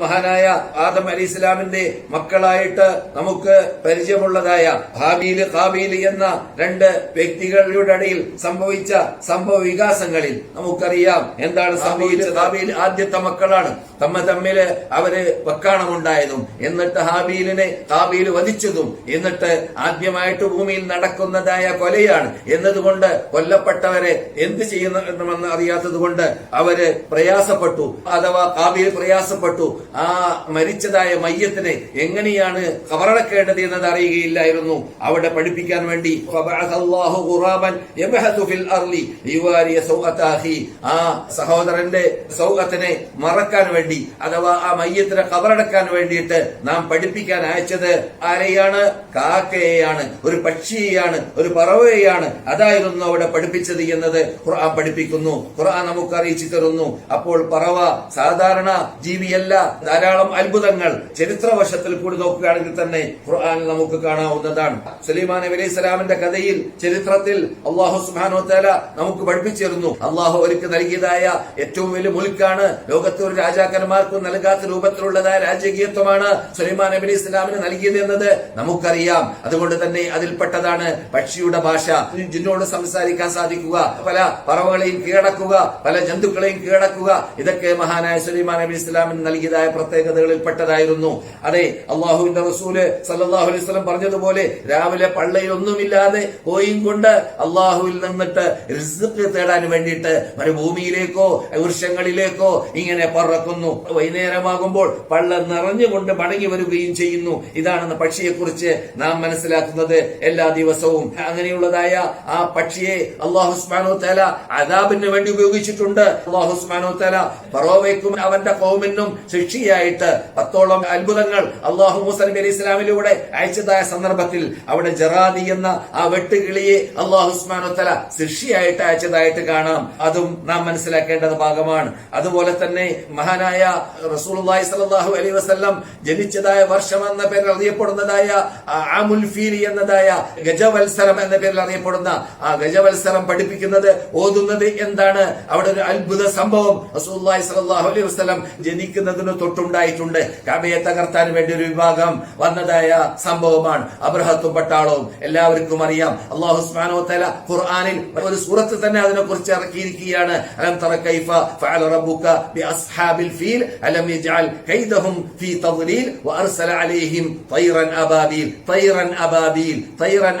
മഹാനായ ആദം അലി ഇസ്ലാമിന്റെ മക്കളായിട്ട് നമുക്ക് പരിചയമുള്ളതായ ഹാബീൽ കാബീൽ എന്ന രണ്ട് വ്യക്തികളുടെ ഇടയിൽ സംഭവിച്ച സംഭവ വികാസങ്ങളിൽ നമുക്കറിയാം എന്താണ് സംഭവിച്ചത്. ഹാബീൽ ആദ്യത്തെ മക്കളാണ്. തമ്മ തമ്മിൽ അവർ വക്കാണമുണ്ടായതും. എന്നിട്ട് ഹാബീലിനെ കാബീൽ വധിച്ചതും. എന്നിട്ട് ആദ്യമായിട്ട് ഭൂമിയിൽ നടക്കുന്നതായ കൊലയാണ്. എന്നതുകൊണ്ട് കൊല്ലപ്പെട്ടവരെ എന്ത് ചെയ്യുന്നുവെന്ന് അറിയാത്തത് കൊണ്ട് അവർ പ്രയാസപ്പെട്ടു. അഥവാ കാബീൽ പ്രയാസപ്പെട്ടു. ആ മരിച്ചതായ മയ്യത്തിനെ എങ്ങനെയാണ് കവറടക്കേണ്ടത് എന്നത് അറിയുകയില്ലായിരുന്നു. അവിടെ പഠിപ്പിക്കാൻ വേണ്ടി ആ സഹോദരന്റെ സൗഹത്തിനെ മറക്കാൻ വേണ്ടി അഥവാ ആ മയ്യത്തിനെ കവറടക്കാൻ വേണ്ടിയിട്ട് നാം പഠിപ്പിക്കാൻ അയച്ചത് ആരെയാണ്? കാക്കയെയാണ്. ഒരു പക്ഷിയെയാണ്. ഒരു പറവയെയാണ്. അതായിരുന്നു അവിടെ പഠിപ്പിച്ചത് എന്നത് ഖുർആൻ പഠിപ്പിക്കുന്നു. ഖുർആൻ നമുക്ക് അറിയിച്ചു തരുന്നു. അപ്പോൾ പറവ സാധാരണ ജീവിയല്ല ധാരാളം അത്ഭുതങ്ങൾ ചരിത്രവശത്തിൽ കൂടി നോക്കുകയാണെങ്കിൽ തന്നെ ഖുർആൻ നമുക്ക് കാണാവുന്നതാണ്. സുലൈമാൻ നബി അലൈഹി സ്വലാമിന്റെ കഥയിൽ ചരിത്രത്തിൽ അള്ളാഹു സുബാനോ തല നമുക്ക് പഠിപ്പിച്ചിരുന്നു. അള്ളാഹു അവർക്ക് നൽകിയതായ ഏറ്റവും വലിയ മുൽക്കാണ് ലോകത്തെ ഒരു രാജാക്കന്മാർക്കും നൽകാത്ത രൂപത്തിലുള്ളതായ രാജകീയത്വമാണ് സുലൈമാൻ നബി അലൈഹി സ്വലാമിന് നൽകിയത് എന്നത് നമുക്കറിയാം. അതുകൊണ്ട് തന്നെ അതിൽപ്പെട്ടതാണ് പക്ഷിയുടെ ഭാഷ. ജിന്നോട് സംസാരിക്കാൻ സാധിക്കുക. പല പറവകളെയും കീഴടക്കുക പല ജന്തുക്കളെയും കീഴടക്കുക. ഇതൊക്കെ മഹാനായ സുലൈമാൻ നബി ഇസ്ലാമിന് നൽകിയതായ പ്രത്യേകതകളിൽ പെട്ടതായിരുന്നു അതെ അള്ളാഹുവിന്റെ റസൂൽ സല്ലാഹു അലൈഹി പറഞ്ഞതുപോലെ രാവിലെ പള്ളയിൽ ഒന്നുമില്ലാതെ കോയും കൊണ്ട് അള്ളാഹുവിൽ നിന്നിട്ട് റിസ്ക് തേടാൻ വേണ്ടിയിട്ട് മരുഭൂമിയിലേക്കോ വൃക്ഷങ്ങളിലേക്കോ ഇങ്ങനെ പറക്കുന്നു. വൈകുന്നേരമാകുമ്പോൾ പള്ള നിറഞ്ഞുകൊണ്ട് മടങ്ങി വരികയും ചെയ്യുന്നു. ഇതാണ് പക്ഷിയെ കുറിച്ച് നാം മനസ്സിലാക്കുന്നത് എല്ലാ ദിവസവും. അങ്ങനെയുള്ളതായ ആ പക്ഷിയെ അള്ളാഹുസ്മാനോ തല അദാബിന് വേണ്ടി ഉപയോഗിച്ചിട്ടുണ്ട്. അള്ളാഹുസ്മാനോ തല ഫറോവയ്ക്കും അവന്റെ കൗമിനും ശിക്ഷയായിട്ട് പത്തോളം അത്ഭുതങ്ങൾ അള്ളാഹു മുസലിം അലി ഇസ്ലാമിലൂടെ അയച്ചതായ സന്ദർഭത്തിൽ അവിടെ ജറാദി എന്ന ആ വെട്ടുകിളിയെ അള്ളാഹു ഉസ്മാൻ തല ശിക്ഷയായിട്ട് അയച്ചതായിട്ട് കാണാം. അതും നാം മനസ്സിലാക്കേണ്ടത് ഭാഗമാണ്. അതുപോലെ തന്നെ മഹാനായ റസൂലുള്ളാഹി സലാഹു അലൈഹി വസല്ലം ജനിച്ചതായ വർഷം എന്ന പേരിൽ അറിയപ്പെടുന്നതായ ആമുൽ ഫീലി എന്നതായ ഗജവത്സരം എന്ന പേരിൽ അറിയപ്പെടുന്ന ആ ഗജവത്സരം പഠിപ്പിക്കുന്നത് ഓതുന്നത് എന്താണ്? അവിടെ ഒരു അത്ഭുത സംഭവം റസൂലുള്ളാഹി സലാഹു അലൈഹി വസ്ലം ജനിക്കുന്നതിന് തൊട്ടുണ്ടായിട്ടുണ്ട് കബയെ തകർത്താൻ വേണ്ടി ഒരു വിഭാഗം വന്നതായ സംഭവമാണ്. അബ്രഹത്തും പട്ടാളവും എല്ലാവർക്കും അറിയാം. അള്ളാഹു സുബ്ഹാനഹു ഖുർആാനിൽ ഒരു സൂറത്ത് തന്നെ അതിനെ കുറിച്ച് ഇറക്കിയിരിക്കുകയാണ്. അലം ഫഅല റബ്ബുക അസ്ഹാബിൽ ഫീൽ അലം ഫീ തദ്ലീൽ അലൈഹിം തൈറൻ തൈറൻ തൈറൻ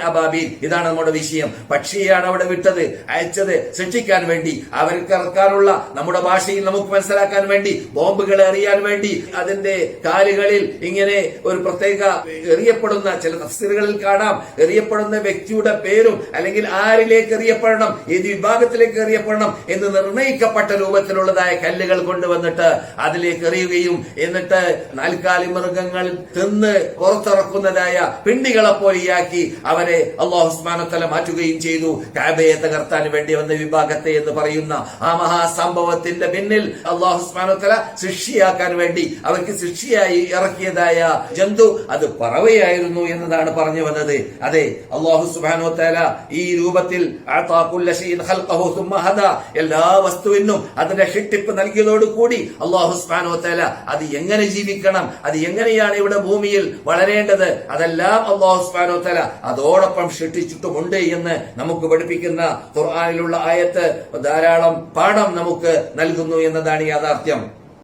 ഇതാണ് നമ്മുടെ വിഷയം. പക്ഷിയാണ് അവിടെ വിട്ടത് അയച്ചത് ശിക്ഷിക്കാൻ വേണ്ടി. അവർക്ക് ഇറക്കാനുള്ള നമ്മുടെ ഭാഷയിൽ നമുക്ക് മനസ്സിലാക്കാൻ വേണ്ടി ബോംബുകളെ അറിയാൻ വേണ്ടി അതിന്റെ കാലുകളിൽ ഇങ്ങനെ ഒരു പ്രത്യേക എറിയപ്പെടുന്ന ചില തഫ്സീറുകളിൽ കാണാം. എറിയപ്പെടുന്ന വ്യക്തിയുടെ പേരും അല്ലെങ്കിൽ ആരിലേക്ക് എറിയപ്പെടണം ഏത് വിഭാഗത്തിലേക്ക് എറിയപ്പെടണം എന്ന് നിർണയിക്കപ്പെട്ട രൂപത്തിലുള്ളതായ കല്ലുകൾ കൊണ്ടുവന്നിട്ട് അതിലേക്ക് എറിയുകയും എന്നിട്ട് നാൽക്കാലി മൃഗങ്ങൾ തിന്ന് പുറത്തിറക്കുന്നതായ പിണ്ടികളെ പോലെയാക്കി അവരെ അള്ളാഹുസ്മാനത്തല മാറ്റുകയും ചെയ്തു. കാബയെ തകർത്താൻ വേണ്ടി വന്ന വിഭാഗത്തെ എന്ന് പറയുന്ന ആ മഹാസംഭവത്തിന്റെ പിന്നിൽ അള്ളാഹുസ്മാനത്തല ശിക്ഷയാക്കാൻ വേണ്ടി അവർക്ക് ശിക്ഷയായി ഇറക്കിയതായ ജന്തു അത് പറവയായിരുന്നു എന്നതാണ് പറഞ്ഞു വന്നത് അതെ അള്ളാഹു സുബാനോ തല ഈ രൂപത്തിൽ. എല്ലാ വസ്തുവിനും അതിന്റെ ഷിട്ടിപ്പ് നൽകിയതോടുകൂടി അള്ളാഹു സുബാനോ തല അത് എങ്ങനെ ജീവിക്കണം അത് എങ്ങനെയാണ് ഇവിടെ ഭൂമിയിൽ വളരേണ്ടത് അതെല്ലാം അള്ളാഹു സുബാനോ തല അതോടൊപ്പം ഷിട്ടിച്ചിട്ടുമുണ്ട് എന്ന് നമുക്ക് പഠിപ്പിക്കുന്ന ഖുർആാനിലുള്ള ആയത്ത് ധാരാളം പാഠം നമുക്ക് നൽകുന്നു എന്നതാണ് യാഥാർത്ഥ്യം